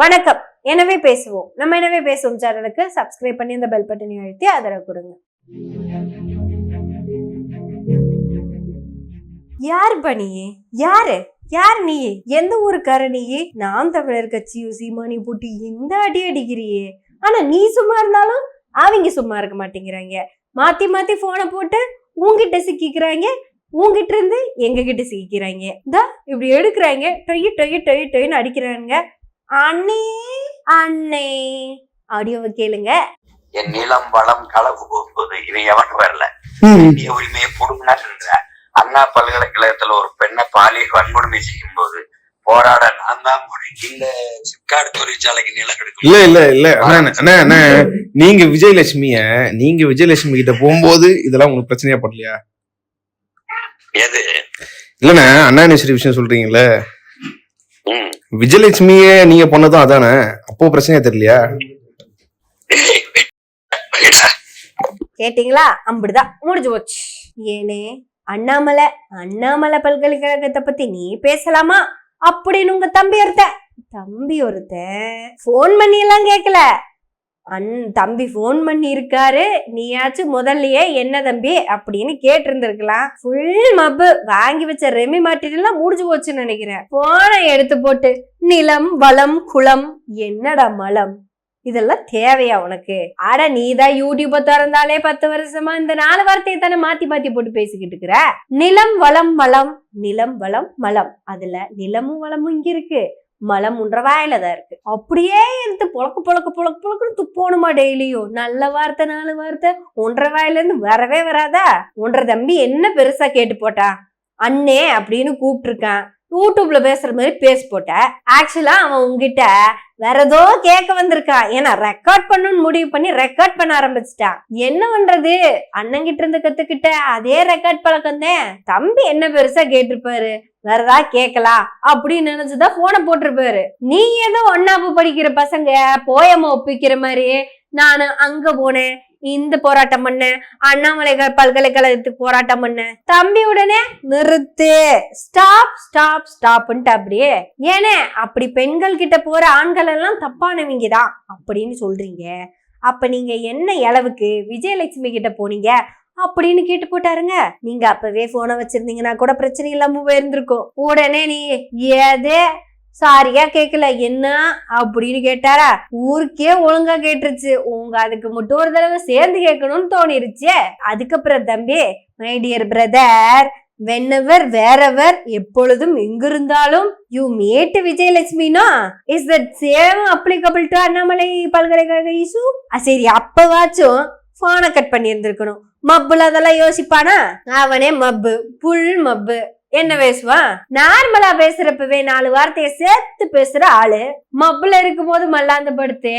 வணக்கம். எனவே பேசுவோம். நம்ம எனவே பேசுவோம். சேனலுக்கு சப்ஸ்கிரைப் பண்ணி அந்த பெல் பட்டனை அழுத்தி ஆதரவு கொடுங்க. யார் பணியே? யாரு? யார் நீ எந்த ஊருக்கார நீயே நாம் தமிழர் கட்சியும் சீமானி போட்டு இந்த அடி அடிக்கிறியே? ஆனா நீ சும்மா இருந்தாலும் அவங்க சும்மா இருக்க மாட்டேங்கிறாங்க. மாத்தி மாத்தி போனை போட்டு உங்ககிட்ட சிக்கிக்கிறாங்க. உங்ககிட்ட இருந்து எங்க கிட்ட சிக்கிக்கிறாங்க. இதா இப்படி எடுக்கிறாங்க. டொய் டொய் டொய் டொய்னு அடிக்கிறாங்க. அண்ணே அண்ணே. ஆடியோவை கேளுங்க. என் நிலம் வளம் களவு போகும்போது இது எவன் வரல. இந்திய உரிமையை புடுங்கினார்ன்ற அண்ணா பல்கலைக்கழகத்துல ஒரு பெண்ணை பாலியல் வன்கொடுமை செய்யும் போது போராட நான் தான் இந்த சிப்காட் தொழிற்சாலைக்கு நிலம் இல்ல எடுக்கணும் இல்ல இல்ல. அண்ணா அண்ணா அண்ணா நீங்க விஜயலட்சுமிய நீங்க விஜயலட்சுமி கிட்ட போகும்போது இதெல்லாம் உங்களுக்கு பிரச்சனையா படலையா? எது? இல்லண்ணே அண்ணாநேஸ்வரி விஷயம் சொல்றீங்கல்ல? ம். விஜயலட்சுமிய நீங்க பண்ணதும் அதானே? அப்போ பிரச்சனையே தெரியலையா? கேட்டீங்களா? அப்படிதான் முடிஞ்சு போச்சு. ஏனே அண்ணாமலை அண்ணாமலை பல்கலைக்கழகத்தை பத்தி நீ பேசலாமா? அப்படின்னு உங்க தம்பி ஒருத்தன். தம்பி ஒருத்தன். போன் பண்ணி எல்லாம் கேட்கல அன் தம்பி ஃபோன் பண்ணியிருக்காரு. நீயாச்சும் முதல்லையே என்ன தம்பி? அப்படின்னு கேட்டிருந்திருக்கலாம். ஃபுல் மப்பு. வாங்கி வச்ச ரெமி மாட்டிலாம் முடிஞ்சு போச்சுன்னு நினைக்கிறேன். போனை எடுத்து போட்டு நிலம் வளம் குளம் என்னடா மலம்? இதெல்லாம் தேவையா உனக்கு? அட நீதான் யூடியூப திறந்தாலே பத்து வருஷமா இந்த நாலு வார்த்தையை தானே மாத்தி மாத்தி போட்டு பேசிக்கிட்டு இருக்கிற? நிலம் வளம் மலம் நிலம் வளம் மலம். அதுல நிலமும் வளமும் இங்க இருக்கு. மலம் உன்ற தான் இருக்கு. அப்படியே எடுத்து புழக்கு புழக்கு புழக்கு புழக்குன்னு துப்போணுமா டெய்லியும்? நல்ல வார்த்தை நாலு வார்த்தை. ஒன்றரை வாயிலேருந்து வரவே வராதா? ஒன்றரை தம்பி என்ன பெருசா கேட்டு போட்டா? அண்ணே அப்படின்னு கூப்பிட்டுருக்கான். யூடியூப்ல பேசுற மாதிரி பேசி போட்ட. ஆக்சுவலா அவன் உங்ககிட்ட வேற ஏதோ கேட்க வந்திருக்கான் ஏன்னா ரெக்கார்ட் பண்ணணும்னு முடிவு பண்ணி ரெக்கார்ட் பண்ண ஆரம்பிச்சிட்டான். என்ன பண்றது? அண்ணங்கிட்ட இருந்து கத்துக்கிட்ட அதே ரெக்கார்ட் பழக்கம் தான் தம்பி என்ன பெருசா கேட்டிருப்பாரு? வேற ஏதாவது கேட்கலாம் அப்படின்னு நினைச்சுதான் போனை போட்டிருப்பாரு. நீ ஏதோ ஒன்னாப்பு படிக்கிற பசங்க போயம ஒப்பிக்கிற மாதிரி நானு அங்க போனேன் இந்த போராட்டம் பண்ணேன் அண்ணாமலை பல்கலைக்கழகத்துக்கு போராட்டம் பண்ணேன் தம்பி உடனே நிறுத்து ஸ்டாப் ஸ்டாப் ஸ்டாப்ன்ட்டு அப்படியே ஏனே அப்படி பெண்கள் கிட்ட போற ஆண்கள் எல்லாம் தப்பானவங்க தான் அப்படின்னு சொல்றீங்க. அப்ப நீங்க என்ன அளவுக்கு விஜயலட்சுமி கிட்ட போனீங்க? அப்படின்னு கேட்டு போட்டாருங்க. நீங்க அப்பவே போனை வச்சிருந்தீங்கன்னா கூட பிரச்சனை இல்லாம போயிருந்திருக்கும். உடனே நீ ஏதே சாரியா கேட்கல என்ன அப்படின்னு கேட்டாரா? ஊருக்கே ஒழுங்கா கேட்டுருச்சு. உங்க அதுக்கு மட்டும் ஒரு தடவை சேர்ந்து கேட்கணும்னு தோணிருச்சு. அதுக்கப்புறம் தம்பி my dear brother whenever wherever எப்பொழுதும் எங்கிருந்தாலும் you made விஜயலட்சுமினா is that same applicable to Annamalai பல்கலைக்கழக இசு சரி அப்பவாச்சும் போனை கட் பண்ணியிருந்திருக்கணும். மப்புல அதெல்லாம் யோசிப்பானா? அவனே மப்பு புல் மப்பு. என்ன பேசுவான் நார்மலா பேசுறப்பவே நாலு வார்த்தைய சேர்த்து பேசுற ஆளு. மப்புல இருக்கும் போது மல்லாந்து படுத்து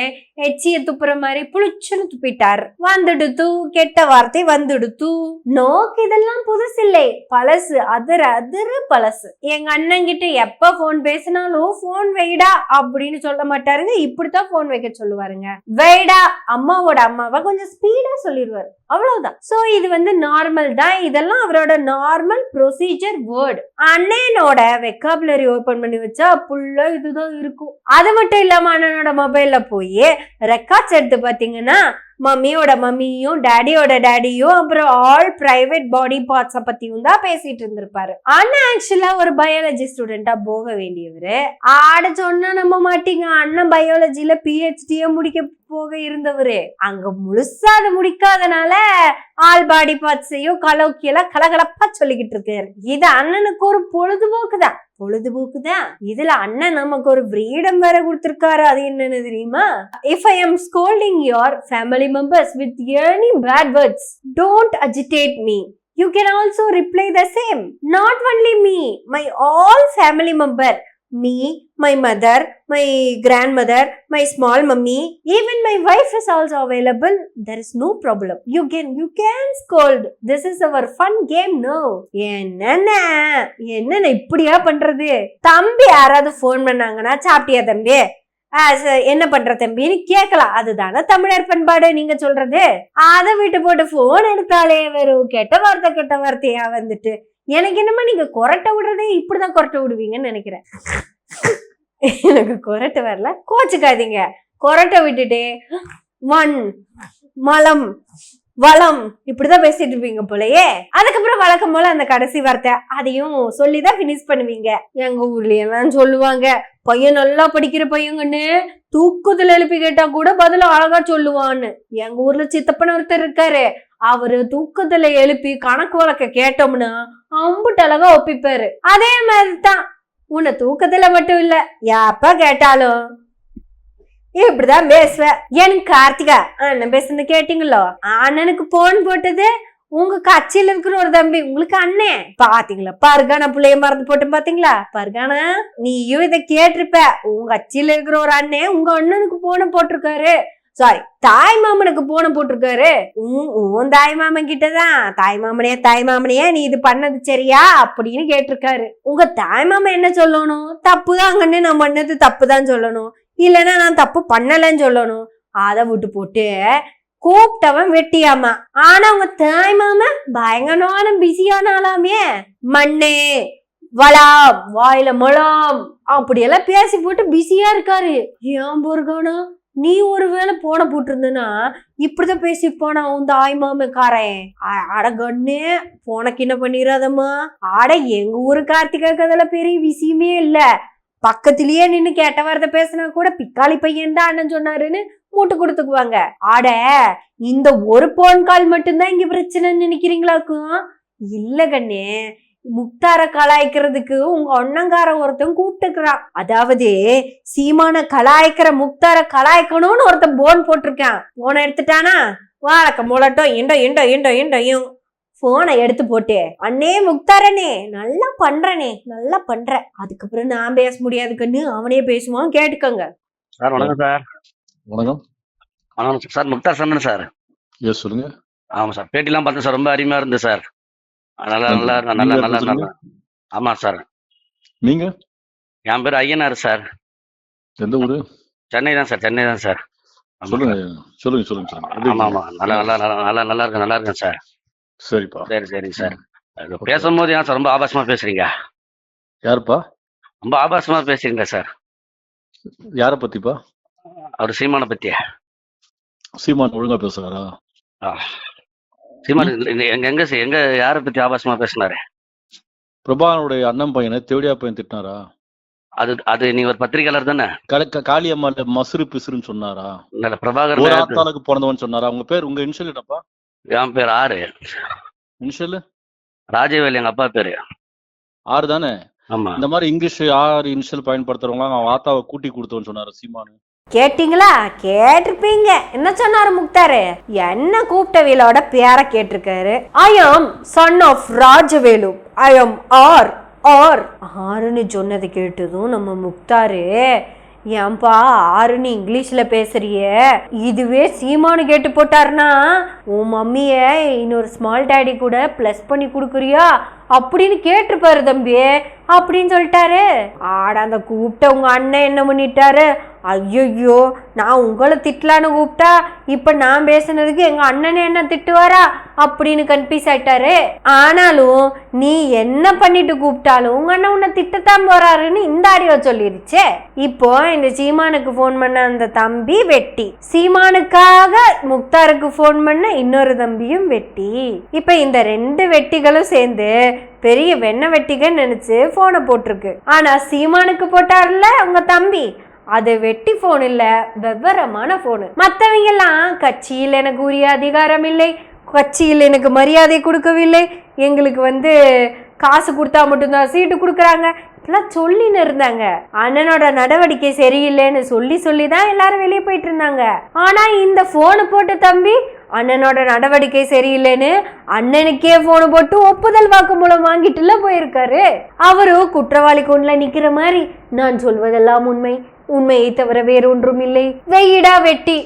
எச்சிய துப்புற மாதிரி புளிச்சுன்னு துப்பிட்டார். வந்துடுத்து கெட்ட வார்த்தை வந்துடுத்து நோக்கு இதெல்லாம் புதுசு இல்லை பழசு அதிர அதிர பழசு. எங்க அண்ணன் கிட்ட எப்ப போன் பேசினாலும் போன் வைடா அப்படின்னு சொல்ல மாட்டாருங்க. இப்படித்தான் போன் வைக்க சொல்லுவாருங்க. வைடா அம்மாவோட அம்மாவை கொஞ்சம் ஸ்பீடா சொல்லிடுவாரு அவ்வளவுதான். ஸோ இது வந்து நார்மல் தான். இதெல்லாம் அவரோட நார்மல் ப்ரொசீஜர் வேர்டு அண்ணனோட வெக்காபுலரி ஓப்பன் பண்ணி வச்சா புல்லா இதுதான் இருக்கும். அது மட்டும் இல்லாம அண்ணனோட மொபைல்ல போய் ரெக்கார்ட்ஸ் எடுத்து பார்த்தீங்கன்னா மம்மியோட மம்மியும் டேடியோட டேடியும் அப்புறம் ஆல் பிரைவேட் பாடி பார்ட்ஸை பத்தியும் தான் பேசிட்டு இருந்திருப்பாரு. அண்ணன் ஆக்சுவலா ஒரு பயாலஜி ஸ்டூடெண்டா போக வேண்டியவர். ஆட சொன்னா நம்ப மாட்டீங்க. அண்ணன் பயாலஜில பிஹெச்டியே முடிக்க போக இருந்தவர். அங்க முழுசா அது முடிக்காதனால ஆல் பாடி பார்ட்ஸையும் கலோக்கியெல்லாம் கலகலப்பா சொல்லிக்கிட்டு இருக்காரு. இது அண்ணனுக்கு ஒரு பொழுதுபோக்கு தான் பொழுதுபோக்கு தான் இதுல அண்ணன் நமக்கு ஒரு ஃப்ரீடம் வேற கொடுத்துருக்காரு. அது என்னன்னு தெரியுமா? If I am scolding your family members with any bad words don't agitate me you can also reply the same not only me my all family member Me, my mother, my grandmother, my small mummy, even my wife is also available. There is no problem. You can you can scold. This is our fun game no. என்னண்ணா என்னண்ணா இப்படியா பண்றது தம்பி யாராவது phone பண்ணாங்கன்னா சாப்பிட்டியா தம்பி ஆ, ச- என்ன பண்ற தம்பின்னு கேட்கலாம் அதுதானே தமிழர் பண்பாடு நீங்க சொல்றது. அதை விட்டு போட்டு போன் எடுத்தாலே வெறும் கெட்ட வார்த்தை கெட்ட வார்த்தையா வந்துட்டு. எனக்கு என்னமோ நீங்க கொரட்டை விடுறதே இப்படிதான் கொரட்டை விடுவீங்கன்னு நினைக்கிறேன். எனக்கு கொரட்டை வரல. கோச்சுக்காதீங்க. கொரட்டை விட்டுட்டு மண் மலம். வளம். இப்படிதான் பேசிட்டு இருப்பீங்க போலயே. அதுக்கப்புறம் வழக்கம் போல அந்த கடைசி வார்த்தை அதையும் சொல்லிதான் ஃபினிஷ் பண்ணுவீங்க. எங்க ஊர்ல எல்லாம் சொல்லுவாங்க பையன் நல்லா படிக்கிற பையங்கன்னு தூக்கத்துல எழுப்பி கேட்டா கூட பதில அழகா சொல்லுவான்னு. எங்க ஊர்ல சித்தப்பன் ஒருத்தர் இருக்காரு. அவரு தூக்கத்துல எழுப்பி கணக்கு வழக்க கேட்டோம்னா அம்புட்டு அழகா ஒப்பிப்பாரு. அதே மாதிரிதான். உன்னை தூக்கத்துல மட்டும் இல்ல எப்ப கேட்டாலும். இப்படிதான் பேசுவேன் எனக்கு கார்த்திகா அண்ணன் பேசுனது கேட்டீங்களோ? அண்ணனுக்கு போன் போட்டது உங்க கட்சியில இருக்கிற ஒரு தம்பி உங்களுக்கு அண்ணே. பாத்தீங்களா? பர்கானா பிள்ளைய மறந்து போட்டு பாத்தீங்களா? பருகானா நீயும் இதை கேட்டிருப்ப. உங்க கட்சியில இருக்கிற ஒரு அண்ணே உங்க அண்ணனுக்கு போன போட்டிருக்காரு. சாரி தாய் மாமனுக்கு போன போட்டிருக்காரு. உன் உன் தாய் மாமன் கிட்டதான். தாய் மாமனே தாய் மாமனையே நீ இது பண்ணது சரியா? அப்படின்னு கேட்டிருக்காரு. உங்க தாய் மாமன் என்ன சொல்லணும்? தப்பு தாங்கன்னு நான் பண்ணது தப்பு தான் சொல்லணும். இல்லைன்னா நான் தப்பு பண்ணலைன்னு சொல்லணும். அதை விட்டு போட்டு கூப்பிட்டவன் வெட்டியாமா. ஆனா அவங்க தாய் மாமா பயங்கரமான பிஸியான ஆளாமே. மண்ணே வளாம் வாயில மழாம் அப்படியெல்லாம் பேசி போட்டு பிஸியா இருக்காரு. ஏன் போர்கானா? நீ ஒருவேளை போன போட்டிருந்தனா இப்படிதான் பேசி போனா உன் தாய் மாமக்காரன்? அட கண்ணே போனக்கு என்ன பண்ணிடாதம்மா ஆட எங்க ஊரு கார்த்திகாக்கு அதெல்லாம் பெரிய விஷயமே இல்லை. பக்கத்திலேயே நின்று கேட்ட வார்த்தை பேசினா கூட பிக்காளி பையன் தான் அண்ணன் சொன்னாருன்னு மூட்டு கொடுத்துக்குவாங்க. ஆட இந்த ஒரு போன் கால் மட்டும்தான் இங்க பிரச்சனைன்னு நினைக்கிறீங்களாக்கும்? இல்ல கண்ணே முக்தார கலாய்க்கிறதுக்கு உங்க ஒன்னங்கார ஒருத்தன் கூப்பிட்டுக்கிறான். அதாவது சீமான கலாய்க்கிற முக்தார கலாய்க்கணும்னு ஒருத்தன் போன் போட்டிருக்கான். போனை எடுத்துட்டானா? வாழக்க முளட்டும் இண்டோ இண்டோ இண்டோ இண்டோ போனை எடுத்து போட்டு அண்ணே முக்தாரனே நல்லா பண்றனே நல்லா பண்ற. அதுக்கப்புறம் நான் பேச முடியாது கண்ணு அவனே பேசுவான் கேட்டுக்கோங்க. சார் வணக்கம் சார். வணக்கம். வணக்கம். Sir Mukhtar Chandan sir? Yes சொல்லுங்க. ஆமாம் சார். பேட்டிலாம் பார்த்தேன் சார் ரொம்ப அருமையாக இருந்தது சார். நல்லா நல்லா. நல்லா நல்லா. நல்லா ஆமாம் சார். நீங்க? என் பேர் ஐயனார் சார். எந்த ஊரு? சென்னை தான் சார் சென்னை தான் சார். ஆமா சொல்லுங்க. சொல்லுங்க சொல்லுங்க சொல்லுங்க? ஆமாம் நல்லா நல்லா நல்லா நல்லா நல்லா இருக்கேன் நல்லா இருக்கேன் சார். சரிப்பா. சரி சார் Okay. பேசும்போது ஏன் சார் ரொம்ப ஆபாசமாக பேசுறீங்க? யாருப்பா? ரொம்ப ஆபாசமாக பேசுறீங்க சார்? யார பத்திப்பா? அவர் சீமானை பற்றி சீமான் ஒழுங்கா பேசுறாரா? சீமான் எங்க எங்க சார் எங்க யாரை பற்றி ஆபாசமாக பேசினாரு? பிரபாகருடைய அண்ணன் பையனை தேவடியா பையன் திட்டினாரா? அது அது நீ ஒரு பத்திரிகையாளர் தானே? கல- க- காளியம்மாள் மசுறு பிசுறுன்னு சொன்னாரா? பிரபாகர் பிறந்தவன் சொன்னாரா? உங்க பேர் உங்க இனிஷியல் என்னப்பா? என் பேர் ஆறு. இனிஷியல் ராஜவேல் எங்க அப்பா பேரு. ஆறு தானே? ஆமா. இந்த மாதிரி இங்கிலீஷ் ஆறு இனிஷியல் பயன்படுத்துறவங்க அவன் ஆத்தாவை கூட்டி கொடுத்தவன் சொன்னாரு சீமானு. கேட்டிங்களா? கேட்டிருப்பீங்க. என்ன சொன்னாரு முக்தாரு? என்ன கூப்பிட்டவியலோட பேரை கேட்டிருக்காரு? ஐ ஆம் சன் ஆஃப் ராஜவேலு. ஐ ஆம் ஆர் ஆர் ஆறுன்னு சொன்னதை கேட்டதும் நம்ம முக்தாரு ஏன்பா ஆறுன்னு இங்கிலீஷில் பேசுறிய. இதுவே சீமானு கேட்டு போட்டார்னா உன் மம்மியை இன்னொரு ஸ்மால் டேடி கூட ப்ளஸ் பண்ணி கொடுக்குறியா? அப்படின்னு கேட்டிருப்பாரு தம்பி அப்படின்னு சொல்லிட்டாரு. ஆட அந்த கூப்பிட்ட உங்கள் அண்ணன் என்ன பண்ணிட்டாரு? ஐயோ நான் உங்களை திட்டலான்னு கூப்பிட்டா இப்போ நான் பேசுனதுக்கு எங்கள் அண்ணனே என்ன திட்டுவாரா? அப்படின்னு கன்ஃபியூஸ் ஆயிட்டாரு. ஆனாலும் நீ என்ன பண்ணிட்டு கூப்பிட்டாலும் உங்கள் அண்ணன் உன்னை திட்டத்தான் போறாருன்னு இந்த ஆடியோ சொல்லிருச்சே. இப்போ இந்த சீமானுக்கு ஃபோன் பண்ண அந்த தம்பி வெட்டி. சீமானுக்காக முக்தாருக்கு ஃபோன் பண்ண இன்னொரு தம்பியும் வெட்டி. இப்போ இந்த ரெண்டு வெட்டிகளும் சேர்ந்து பெரிய வெண்ண வெட்டிக நினைச்சு போனை போட்டிருக்கு. ஆனா சீமானுக்கு போட்டார்ல உங்க தம்பி? அது வெட்டி போன் இல்ல வெவ்வரமான போனு மத்தவங்க எல்லாம் கட்சியில் எனக்கு உரிய அதிகாரம் இல்லை கட்சியில் எனக்கு மரியாதை கொடுக்கவில்லை. எங்களுக்கு வந்து காசு கொடுத்தா மட்டும்தான் சீட்டு கொடுக்குறாங்க. இப்பெல்லாம் சொல்லின்னு இருந்தாங்க. அண்ணனோட நடவடிக்கை சரியில்லைன்னு சொல்லி சொல்லி தான் எல்லாரும் வெளியே போயிட்டு இருந்தாங்க. ஆனா இந்த போனு போட்ட தம்பி அண்ணனோட நடவடிக்கை சரியில்லைன்னு அண்ணனுக்கே போன் போட்டு ஒப்புதல் வாக்கு மூலம் வாங்கிட்டுல போயிருக்காரு. அவரு குற்றவாளி கொண்டுல நிக்கிற மாதிரி நான் சொல்வதெல்லாம் உண்மை. உண்மையை தவிர வேறொன்றும் இல்லை வெயிடா வெட்டி.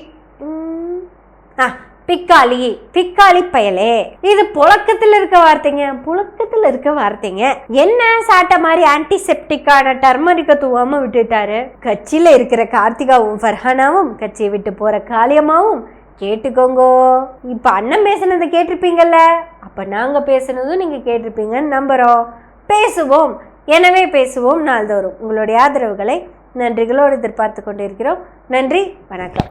உம், ஆ பிக்காளி பிக்காளி பயலே. இது புழக்கத்தில் இருக்க வார்த்தைங்க. புழக்கத்தில் இருக்க வார்த்தைங்க. என்ன சாட்ட மாதிரி ஆன்டிசெப்டிக்கான டர்மரிக்க தூவாம விட்டுட்டாரு? கட்சியில இருக்கிற கார்த்திகாவும் ஃபர்ஹானாவும் கட்சியை விட்டு போற காளியம்மாவும் கேட்டுக்கோங்க. இப்போ அண்ணன் பேசுனதை கேட்டிருப்பீங்கல்ல? அப்போ நாங்கள் பேசுனதும் நீங்கள் கேட்டிருப்பீங்கன்னு நம்புகிறோம் பேசுவோம். எனவே பேசுவோம் நாள்தோறும். உங்களுடைய ஆதரவுகளை நன்றிகளோடு எதிர்பார்த்து கொண்டிருக்கிறோம். நன்றி வணக்கம்.